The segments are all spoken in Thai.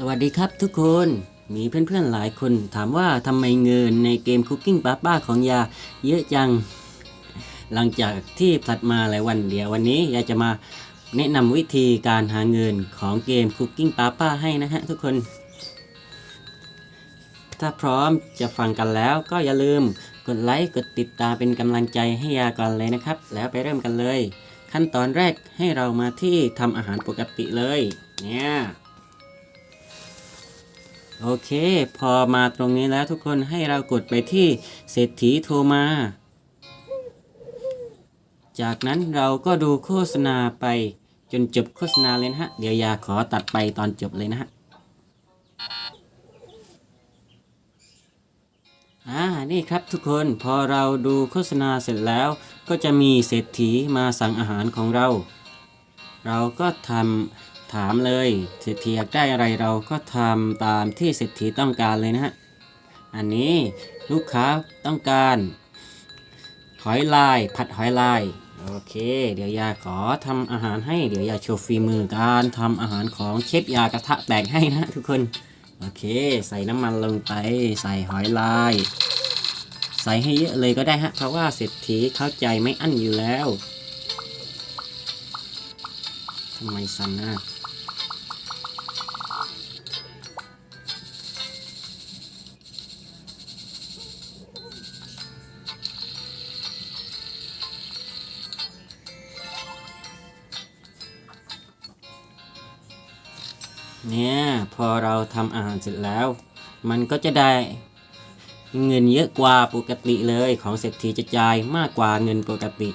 สวัสดีครับทุกคน มีเพื่อนๆหลายคนถามว่าทำไมเงินในเกม Cooking Papa ของยาเยอะจัง หลังจากที่ผัดมาหลายวันเดียววันนี้ยาจะมาแนะนำวิธีการหาเงินของเกม Cooking Papa ให้นะฮะทุกคน ถ้าพร้อมจะฟังกันแล้วก็อย่าลืมกดไลค์กดติดตามเป็นกำลังใจให้ยาก่อนเลยนะครับ แล้วไปเริ่มกันเลย ขั้นตอนแรกให้เรามาที่ทำอาหารปกติเลยเนี่ย โอเค พอมาตรงนี้แล้วทุกคนให้เรากดไปที่เศรษฐีโทรมา จากนั้นเราก็ดูโฆษณาไปจนจบโฆษณาเลยนะฮะ เดี๋ยวยาขอตัดไปตอนจบเลยนะฮะ อ่า นี่ครับทุกคนพอเราดูโฆษณาเสร็จแล้ว ก็จะมีเศรษฐีมาสั่งอาหารของเรา เราก็ทำ ถามเลยเศรษฐีอยากได้อะไรเราก็ทำตามที่เศรษฐีต้องการเลยนะฮะ อันนี้ลูกค้าต้องการ หอยลายผัดหอยลาย โอเค เดี๋ยวยาขอทำอาหารให้ เดี๋ยวยาโชว์ฝีมือการทำอาหารของเชฟยากระทะแตกให้นะทุกคน โอเค ใส่น้ำมันลงไป ใส่หอยลาย ใส่ให้เยอะเลยก็ได้ฮะ เพราะว่าเศรษฐีเข้าใจไม่อั้นอยู่แล้วทำไมสั่นนะ เนี่ยพอเราทำอาหารเสร็จแล้ว มันก็จะได้เงินเยอะกว่าปกติเลยของเศรษฐีจะจ่ายมากกว่าเงินปกติ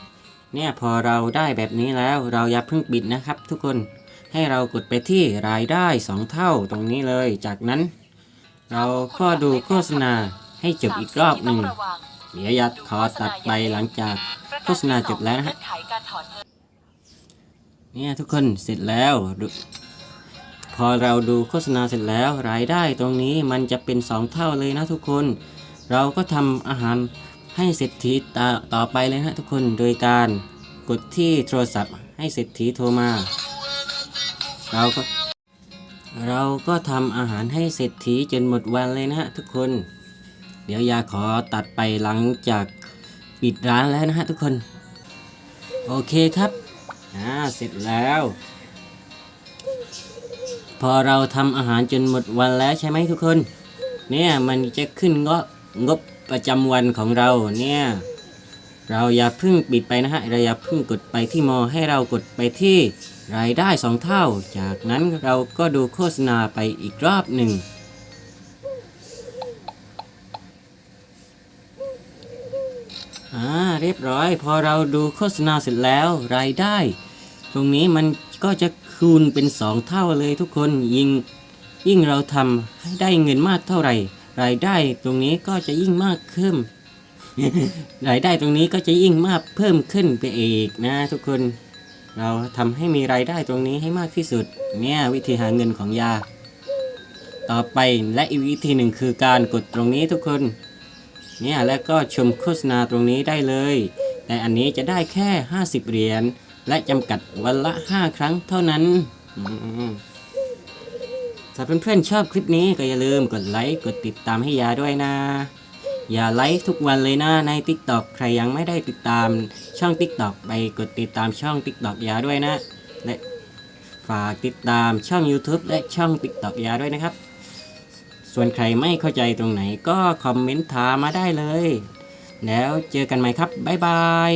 เนี่ยพอเราได้แบบนี้แล้วเราอย่าเพิ่งปิดนะครับ ทุกคนให้เรากดไปที่รายได้ 2 เท่าตรงนี้เลย จากนั้น เราก็ดูโฆษณาให้จบอีกรอบหนึ่งเดี๋ยวยัดขอตัดไปหลังจากโฆษณาจบแล้วนะฮะเนี่ยทุกคนเสร็จแล้วดู อเราดูโฆษณาเสร็จแล้วรายได้ตรงนี้มันจะเป็น 2 เท่าเลยนะทุกคน เราก็ทำอาหารให้เศรษฐีต่อต่อไปเลยนะทุกคนโดยการกดที่โทรศัพท์ให้เศรษฐีโทรมา เราก็เราก็ทำอาหารให้เศรษฐีจนหมดวันเลยนะฮะทุกคน เดี๋ยวยาขอตัดไปหลังจากปิดร้านแล้วนะฮะทุกคน โอเคครับอ่าเสร็จแล้ว พอเราทำอาหารจนหมดวันแล้วใช่ไหมทุกคน เนี่ยมันจะขึ้นงบงบประจำวันของเราเนี่ยเราอย่าเพิ่งปิดไปนะฮะเราอย่าเพิ่งกดไปที่มอให้เรากดไปที่รายได้สองเท่า จากนั้นเราก็ดูโฆษณาไปอีกรอบหนึ่งอ่าเรียบร้อย พอเราดูโฆษณาเสร็จแล้วรายได้ ตรงนี้มันก็จะ คูณเป็นสองเท่าเลยทุกคนยิ่งยิ่งเราทำให้ได้เงินมากเท่าไหร่ รายได้ตรงนี้ก็จะยิ่งมากขึ้น รายได้ตรงนี้ก็จะยิ่งมากเพิ่มขึ้นไปอีกนะทุกคน เราทำให้มีรายได้ตรงนี้ให้มากที่สุด เนี่ยวิธีหาเงินของยา ต่อไปและอีกวิธีหนึ่งคือการกดตรงนี้ทุกคน เนี่ยแล้วก็ชมโฆษณาตรงนี้ได้เลย แต่อันนี้จะได้แค่ 50 เหรียญ และจำกัดวันละ 5 ครั้งเท่านั้นถ้าเพื่อนๆชอบคลิปนี้ก็อย่าลืมกดไลค์กดติดตามให้ยาด้วยนะ อย่าไลค์ทุกวันเลยนะใน TikTok ใครยังไม่ได้ติดตามช่อง TikTok ไปกดติดตามช่อง TikTok ยาด้วยนะ และฝากติดตามช่อง YouTube และช่อง TikTok ยาด้วยนะครับ ส่วนใครไม่เข้าใจตรงไหนก็คอมเมนต์ถามมาได้เลย แล้วเจอกันใหม่ครับ บ๊ายบาย